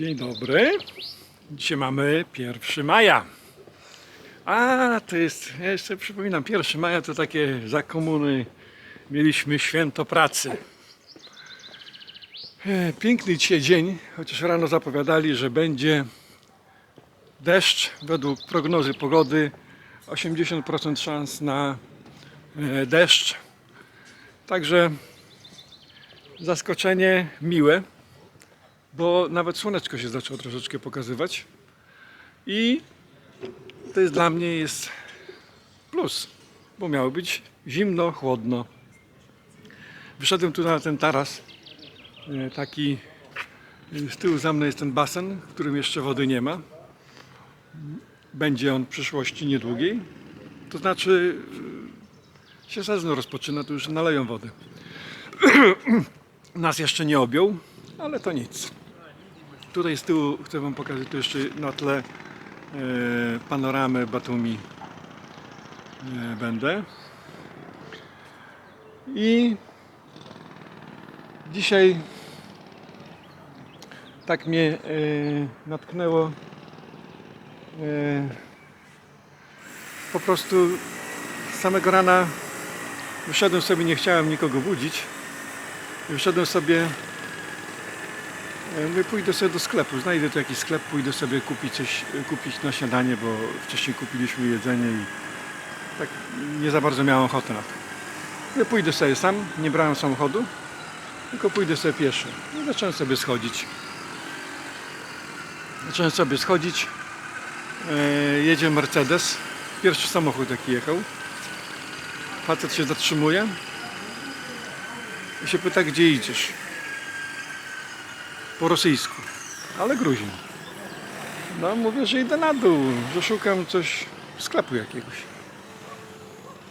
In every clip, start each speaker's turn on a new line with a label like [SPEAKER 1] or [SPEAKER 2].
[SPEAKER 1] Dzień dobry. Dzisiaj mamy 1 maja. A, to jest, ja jeszcze przypominam, 1 maja to takie za komuny mieliśmy święto pracy. E, Piękny dzisiaj dzień, chociaż rano zapowiadali, że będzie deszcz. Według prognozy pogody 80% szans na e, deszcz. Także zaskoczenie miłe bo nawet słoneczko się zaczęło troszeczkę pokazywać i to jest dla mnie jest plus, bo miało być zimno, chłodno. Wyszedłem tu na ten taras, e, taki z tyłu za mną jest ten basen, w którym jeszcze wody nie ma. Będzie on w przyszłości niedługiej. To znaczy e, się sezon rozpoczyna, to już naleją wody. Nas jeszcze nie objął, ale to nic. Tutaj z tyłu chcę Wam pokazać tu jeszcze na tle e, panoramę Batumi e, będę. I dzisiaj tak mnie e, natknęło po prostu z samego rana wyszedłem sobie, nie chciałem nikogo budzić. Wyszedłem sobie Mówię, pójdę sobie do sklepu, znajdę tu jakiś sklep, pójdę sobie kupić coś, kupić na śniadanie, bo wcześniej kupiliśmy jedzenie i tak nie za bardzo miałem ochotę na to. Mówię, pójdę sobie sam, nie brałem samochodu, tylko pójdę sobie pieszo. I zacząłem sobie schodzić. Zacząłem sobie schodzić. E, jedzie Mercedes. Pierwszy samochód jaki jechał. Facet się zatrzymuje i się pyta, gdzie idziesz po rosyjsku, ale Gruzin. No mówię, że idę na dół, że szukam coś sklepu jakiegoś.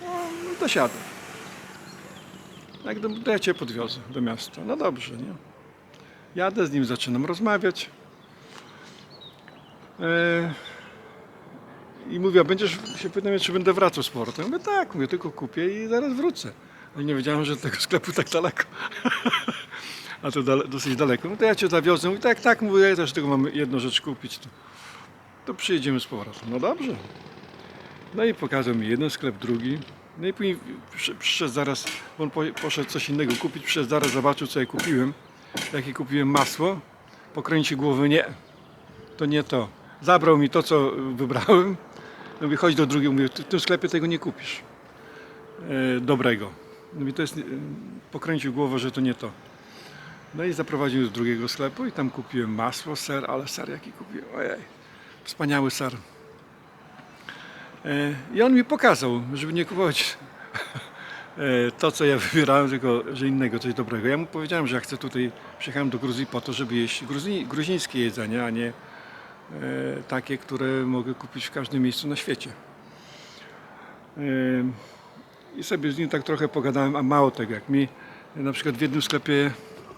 [SPEAKER 1] No, no dosiadę. Jak do, to ja cię podwiozę do miasta. No dobrze, nie? Jadę z nim, zaczynam rozmawiać. E, I mówię, a będziesz się pytał czy będę wracał z portem. Mówię, tak, mówię, tylko kupię i zaraz wrócę. Ale nie wiedziałem, że tego sklepu tak daleko. a to dale, dosyć daleko. No to ja cię zawiozę. I tak, tak, mówię, ja też tylko mam jedną rzecz kupić. To, to przyjedziemy z powrotem. No dobrze. No i pokazał mi jeden sklep, drugi. No i później przy- przyszedł zaraz, on po- poszedł coś innego kupić, przyszedł zaraz, zobaczył co ja kupiłem. Jakie kupiłem masło. Pokręci głowy, nie, to nie to. Zabrał mi to, co wybrałem. No mówię, chodź do drugiego, mówię, w tym sklepie tego nie kupisz. E, dobrego. Mówi, to jest, e, pokręcił głowę, że to nie to. No i zaprowadził do drugiego sklepu i tam kupiłem masło, ser, ale ser jaki kupiłem, ojej, wspaniały ser. E, I on mi pokazał, żeby nie kupować e, to, co ja wybierałem, tylko że innego, coś dobrego. Ja mu powiedziałem, że ja chcę tutaj, przyjechałem do Gruzji po to, żeby jeść gruzi, gruzińskie jedzenie, a nie e, takie, które mogę kupić w każdym miejscu na świecie. I sobie z nim tak trochę pogadałem, a mało tego, jak mi na przykład w jednym sklepie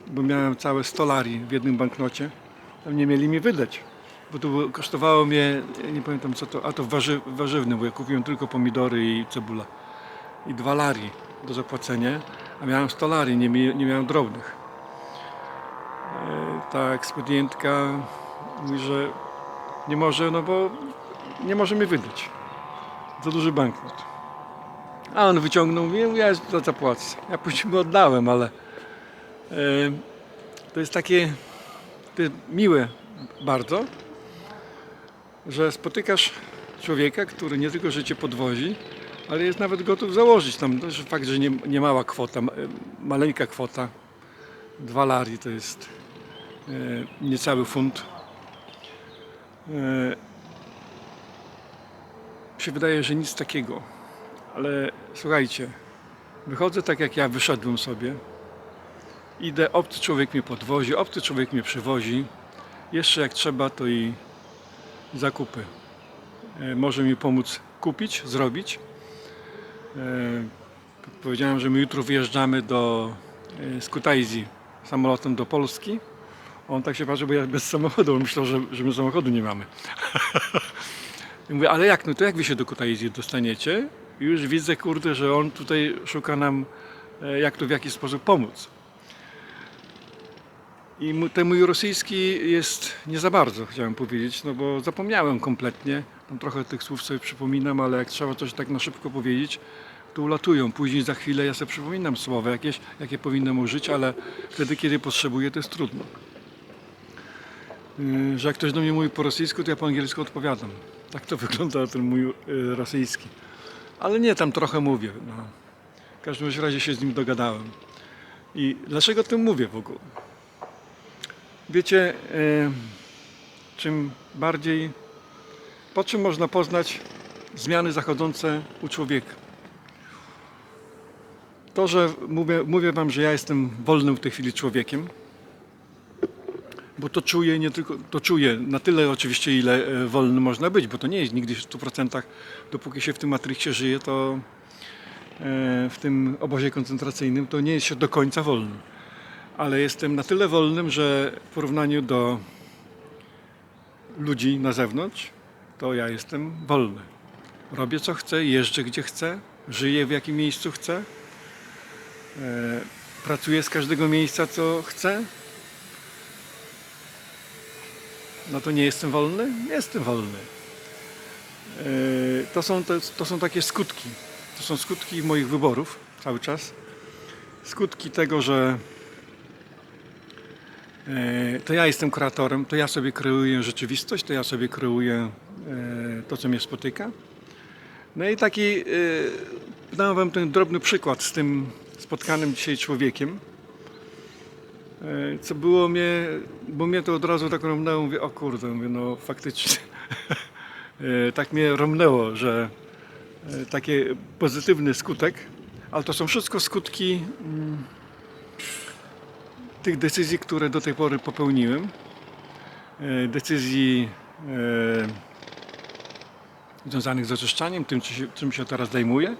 [SPEAKER 1] bo miałem całe stolari w jednym banknocie, tam nie mieli mi wydać. Bo to kosztowało mnie, nie pamiętam co to, a to warzy, warzywne, bo ja kupiłem tylko pomidory i cebula. I dwa lari do zapłacenia, a miałem stolari, nie, nie miałem drobnych. E, Ta ekspedientka mówi, że nie może, no bo nie może mi wydać. Za duży banknot. A on wyciągnął mnie, ja za zapłacę. Ja później mu oddałem, ale To jest takie to jest miłe bardzo, że spotykasz człowieka, który nie tylko że cię podwozi, ale jest nawet gotów założyć tam. Jest fakt, że nie, nie mała kwota, e, maleńka kwota. Dwa lari to jest e, niecały funt. E, się wydaje, że nic takiego. Ale słuchajcie, wychodzę tak jak ja wyszedłem sobie. Idę, obcy człowiek mnie podwozi, obcy człowiek mnie przywozi. Jeszcze jak trzeba, to i zakupy. E, Może mi pomóc kupić, zrobić. E, Powiedziałem, że my jutro wyjeżdżamy do e, z Kutaizji samolotem do Polski. On tak się patrzy, bo ja bez samochodu, myślał, że, że my samochodu nie mamy. I mówię, ale jak, no to jak wy się do Kutaizji dostaniecie? I już widzę, kurde, że on tutaj szuka nam, e, jak to w jaki sposób pomóc. I ten mój rosyjski jest nie za bardzo, chciałem powiedzieć, no bo zapomniałem kompletnie. Tam trochę tych słów sobie przypominam, ale jak trzeba coś tak na szybko powiedzieć, to ulatują. Później za chwilę ja sobie przypominam słowa jakieś, jakie powinnam użyć, ale wtedy, kiedy potrzebuję, to jest trudno. Yy, Że jak ktoś do mnie mówi po rosyjsku, to ja po angielsku odpowiadam. Tak to wygląda ten mój yy, rosyjski. Ale nie, tam trochę mówię. No. W każdym razie się z nim dogadałem. I dlaczego o tym mówię w ogóle? Wiecie, e, czym bardziej, po czym można poznać zmiany zachodzące u człowieka? To, że mówię, mówię Wam, że ja jestem wolnym w tej chwili człowiekiem, bo to czuję nie tylko, to czuję na tyle oczywiście, ile e, wolny można być, bo to nie jest nigdy w 100%, dopóki się w tym matrixie żyje, to e, w tym obozie koncentracyjnym, to nie jest się do końca wolny ale jestem na tyle wolnym, że w porównaniu do ludzi na zewnątrz, to ja jestem wolny. Robię co chcę, jeżdżę gdzie chcę, żyję w jakim miejscu chcę, e, pracuję z każdego miejsca co chcę. No to nie jestem wolny? Jestem wolny. E, to, są to są takie skutki. To są skutki moich wyborów cały czas. Skutki tego, że to ja jestem kreatorem, to ja sobie kreuję rzeczywistość, to ja sobie kreuję e, to, co mnie spotyka. No i taki, e, dam wam ten drobny przykład z tym spotkanym dzisiaj człowiekiem, e, co było mnie, bo mnie to od razu tak romnęło, mówię, o kurde, mówię, no faktycznie. E, tak mnie romnęło, że e, taki pozytywny skutek, ale to są wszystko skutki tych decyzji, które do tej pory popełniłem, e, decyzji e, związanych z oczyszczaniem, tym czym się teraz zajmuję,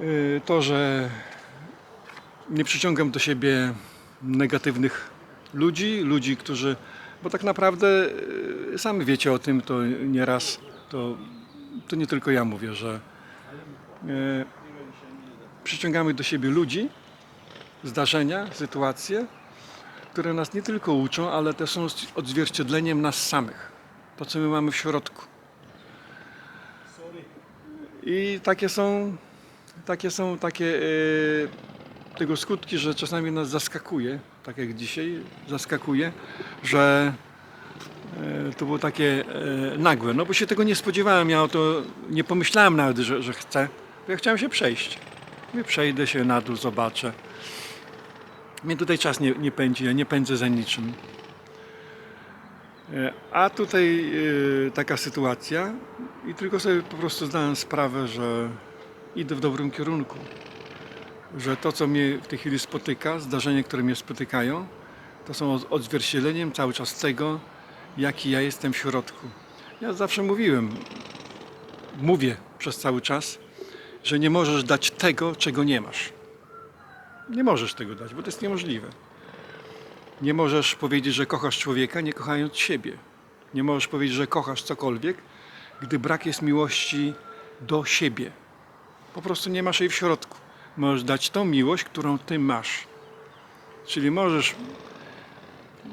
[SPEAKER 1] E, to, że nie przyciągam do siebie negatywnych ludzi, ludzi, którzy, bo tak naprawdę sami wiecie o tym, to nieraz, to, to nie tylko ja mówię, że przyciągamy do siebie ludzi, zdarzenia, sytuacje, które nas nie tylko uczą, ale też są odzwierciedleniem nas samych. To, co my mamy w środku. I takie są, takie są takie e, tego skutki, że czasami nas zaskakuje, tak jak dzisiaj zaskakuje, że e, to było takie e, nagłe. No bo się tego nie spodziewałem, ja o to nie pomyślałem nawet, że, że chcę. Ja chciałem się przejść. Mówię, przejdę się na dół, zobaczę. Mnie tutaj czas nie, nie pędzi, ja nie pędzę za niczym. E, A tutaj e, taka sytuacja i tylko sobie po prostu zdałem sprawę, że idę w dobrym kierunku. Że to, co mnie w tej chwili spotyka, zdarzenia, które mnie spotykają, to są od- odzwierciedleniem cały czas tego, jaki ja jestem w środku. Ja zawsze mówiłem, mówię przez cały czas, że nie możesz dać tego, czego nie masz. Nie możesz tego dać, bo to jest niemożliwe. Nie możesz powiedzieć, że kochasz człowieka, nie kochając siebie. Nie możesz powiedzieć, że kochasz cokolwiek, gdy brak jest miłości do siebie. Po prostu nie masz jej w środku. Możesz dać tą miłość, którą ty masz. Czyli możesz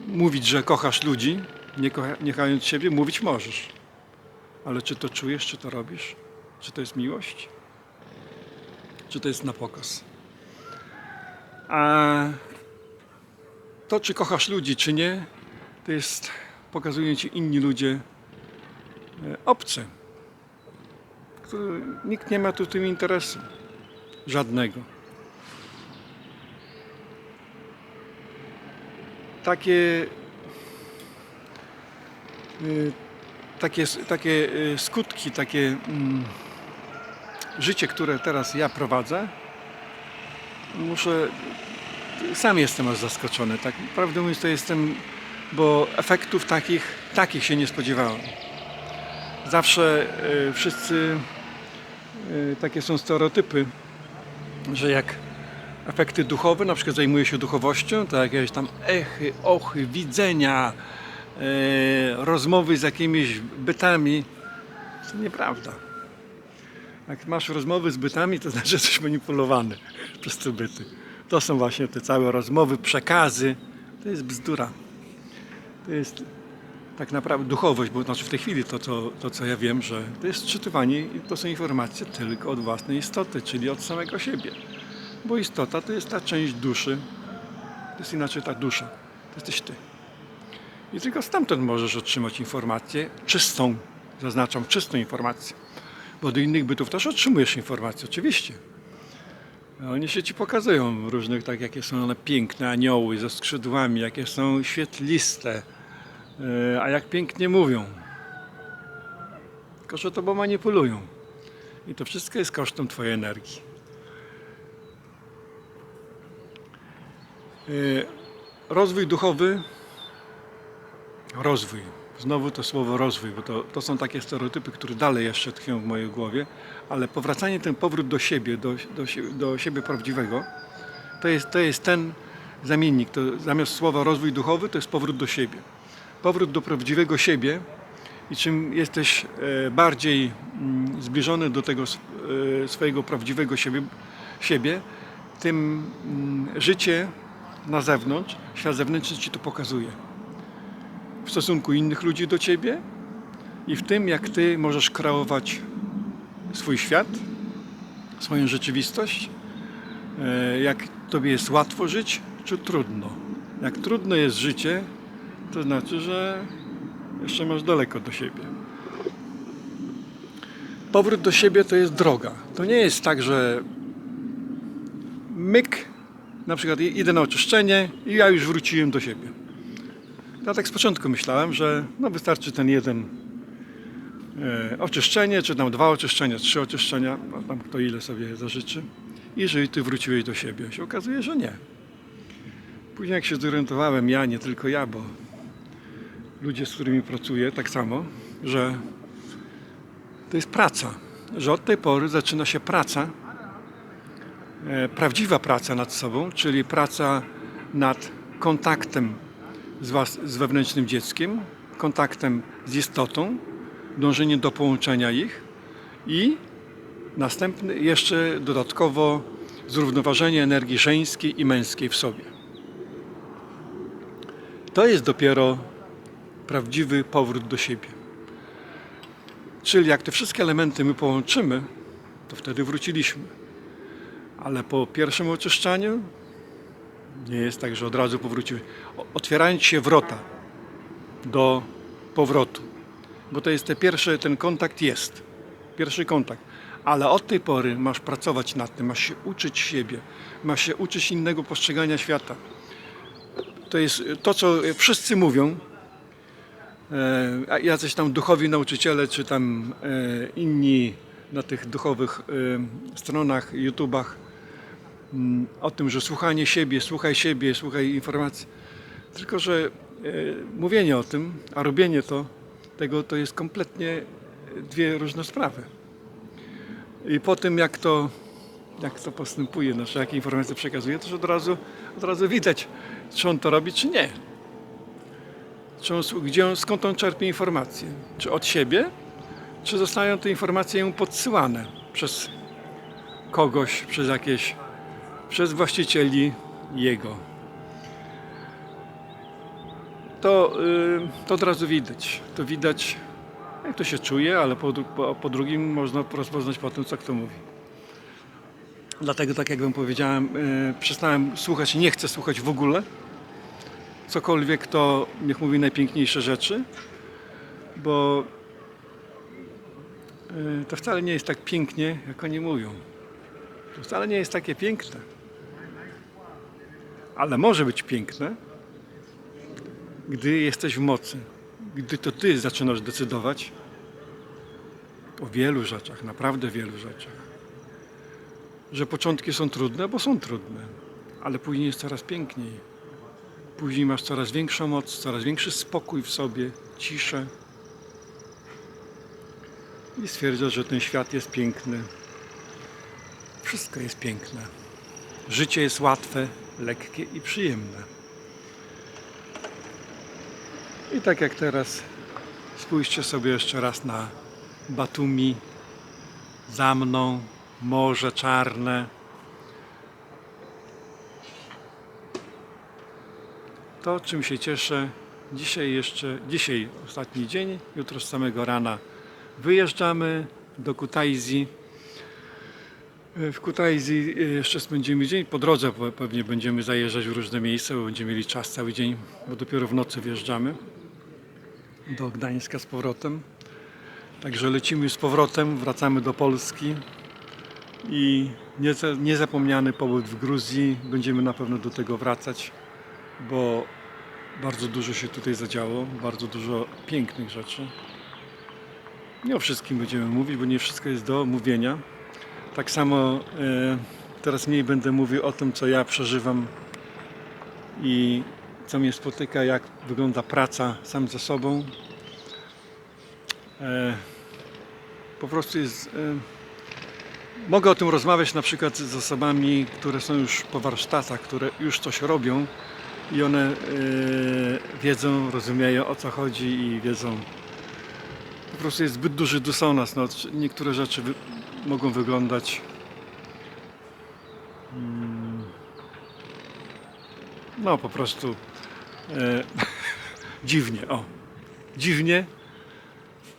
[SPEAKER 1] mówić, że kochasz ludzi, nie, kocha, nie kochając siebie, mówić możesz. Ale czy to czujesz, czy to robisz? Czy to jest miłość? Czy to jest na pokaz? A to, czy kochasz ludzi, czy nie, to jest, pokazują ci inni ludzie e, obce, który, nikt nie ma tu w tym interesu, żadnego. Takie, y, takie, takie y, skutki, takie mm, życie, które teraz ja prowadzę, muszę. Sam jestem aż zaskoczony. Tak prawdę mówiąc, to jestem, bo efektów takich, takich się nie spodziewałem. Zawsze e, wszyscy e, takie są stereotypy, że jak efekty duchowe, na przykład zajmuje się duchowością, to jakieś tam echy, ochy, widzenia, e, rozmowy z jakimiś bytami, to nieprawda. Jak masz rozmowy z bytami, to znaczy, że jesteś manipulowany przez te byty. To są właśnie te całe rozmowy, przekazy. To jest bzdura. To jest tak naprawdę duchowość, bo znaczy w tej chwili to, to, to co ja wiem, że to jest czytywanie i to są informacje tylko od własnej istoty, czyli od samego siebie. Bo istota to jest ta część duszy, to jest inaczej ta dusza, to jesteś ty. I tylko stamtąd możesz otrzymać informację czystą, zaznaczam czystą informację. Bo do innych bytów też otrzymujesz informacje, oczywiście. Oni się ci pokazują różnych, tak jakie są one piękne anioły ze skrzydłami, jakie są świetliste, e, a jak pięknie mówią. Tylko, że tobą manipulują. I to wszystko jest kosztem twojej energii. E, Rozwój duchowy, rozwój. Znowu to słowo rozwój, bo to, to są takie stereotypy, które dalej jeszcze tkwią w mojej głowie, ale powracanie, ten powrót do siebie, do, do, do siebie prawdziwego, to jest, to jest ten zamiennik. To zamiast słowa rozwój duchowy, to jest powrót do siebie. Powrót do prawdziwego siebie i czym jesteś e, bardziej mm, zbliżony do tego e, swojego prawdziwego siebie, siebie tym mm, życie na zewnątrz, świat zewnętrzny ci to pokazuje. W stosunku innych ludzi do ciebie i w tym, jak ty możesz kreować swój świat, swoją rzeczywistość, e, jak tobie jest łatwo żyć, czy trudno. Jak trudno jest życie, to znaczy, że jeszcze masz daleko do siebie. Powrót do siebie to jest droga. To nie jest tak, że myk, na przykład idę na oczyszczenie i ja już wróciłem do siebie. Ja tak z początku myślałem, że no wystarczy ten jeden e, oczyszczenie, czy tam dwa oczyszczenia, trzy oczyszczenia, no tam kto ile sobie zażyczy. I jeżeli ty wróciłeś do siebie, się okazuje, że nie. Później jak się zorientowałem, ja, nie tylko ja, bo ludzie, z którymi pracuję, tak samo, że to jest praca, że od tej pory zaczyna się praca, e, prawdziwa praca nad sobą, czyli praca nad kontaktem z, was, z wewnętrznym dzieckiem, kontaktem z istotą, dążenie do połączenia ich i następny jeszcze dodatkowo zrównoważenie energii żeńskiej i męskiej w sobie. To jest dopiero prawdziwy powrót do siebie. Czyli jak te wszystkie elementy my połączymy, to wtedy wróciliśmy. Ale po pierwszym oczyszczaniu nie jest tak, że od razu powróciły. O- Otwierają ci się wrota do powrotu. Bo to jest te pierwsze, ten kontakt jest. Pierwszy kontakt. Ale od tej pory masz pracować nad tym, masz się uczyć siebie, masz się uczyć innego postrzegania świata. To jest to, co wszyscy mówią, e, jacyś tam duchowi nauczyciele, czy tam e, inni na tych duchowych e, stronach, YouTubach, o tym, że słuchanie siebie, słuchaj siebie, słuchaj informacji. Tylko, że e, mówienie o tym, a robienie to, tego to jest kompletnie dwie różne sprawy. I po tym, jak to, jak to postępuje, znaczy jakie informacje przekazuje, to już od razu, od razu widać, czy on to robi, czy nie. Czy on, gdzie on, skąd on czerpie informacje? Czy od siebie, czy zostają te informacje mu podsyłane przez kogoś, przez jakieś, przez właścicieli jego. To, y, to od razu widać. To widać, jak to się czuje, ale po, po, po drugim można rozpoznać po tym, co kto mówi. Dlatego, tak jak wam powiedziałem, y, przestałem słuchać, nie chcę słuchać w ogóle. Cokolwiek to niech mówi najpiękniejsze rzeczy, bo y, to wcale nie jest tak pięknie, jak oni mówią. To wcale nie jest takie piękne. Ale może być piękne, gdy jesteś w mocy, gdy to ty zaczynasz decydować o wielu rzeczach, naprawdę wielu rzeczach. Że początki są trudne, bo są trudne, ale później jest coraz piękniej. Później masz coraz większą moc, coraz większy spokój w sobie, ciszę. I stwierdzasz, że ten świat jest piękny. Wszystko jest piękne. Życie jest łatwe, lekkie i przyjemne. I tak jak teraz, spójrzcie sobie jeszcze raz na Batumi, za mną morze czarne. To, czym się cieszę, dzisiaj jeszcze, dzisiaj ostatni dzień, jutro z samego rana wyjeżdżamy do Kutaisi. E, W Kutaizji e, jeszcze spędzimy dzień. Po drodze pe- pewnie będziemy zajeżdżać w różne miejsca, bo będziemy mieli czas cały dzień, bo dopiero w nocy wjeżdżamy do Gdańska z powrotem. Także lecimy z powrotem, wracamy do Polski i nieza- niezapomniany pobyt w Gruzji. Będziemy na pewno do tego wracać, bo bardzo dużo się tutaj zadziało, bardzo dużo pięknych rzeczy. Nie o wszystkim będziemy mówić, bo nie wszystko jest do mówienia. Tak samo e, teraz mniej będę mówił o tym, co ja przeżywam i co mnie spotyka, jak wygląda praca sam ze sobą. E, po prostu jest. E, mogę o tym rozmawiać na przykład z osobami, które są już po warsztatach, które już coś robią i one wiedzą, rozumieją o co chodzi i wiedzą. Po prostu jest zbyt duży dysonans. No, niektóre rzeczy wy, mogą wyglądać. mm, No po prostu e, dziwnie. O, dziwnie,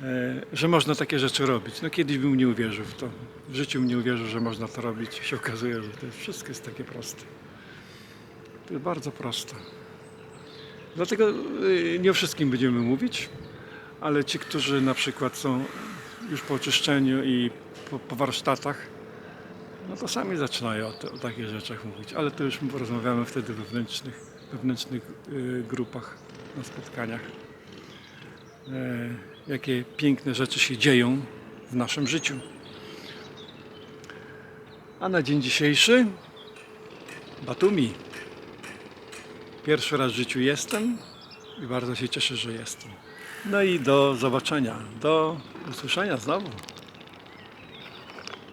[SPEAKER 1] e, że można takie rzeczy robić. No kiedyś bym nie uwierzył w to. W życiu bym nie uwierzył, że można to robić. Się okazuje, że to jest, wszystko jest takie proste. To jest bardzo proste. Dlatego y, nie o wszystkim będziemy mówić, ale ci, którzy na przykład są już po oczyszczeniu i po, po warsztatach, no to sami zaczynają o, te, o takich rzeczach mówić, ale to już porozmawiamy wtedy wewnętrznych, wewnętrznych y, grupach, na spotkaniach. E, jakie piękne rzeczy się dzieją w naszym życiu. A na dzień dzisiejszy Batumi. Pierwszy raz w życiu jestem i bardzo się cieszę, że jestem. No i do zobaczenia, do usłyszenia znowu.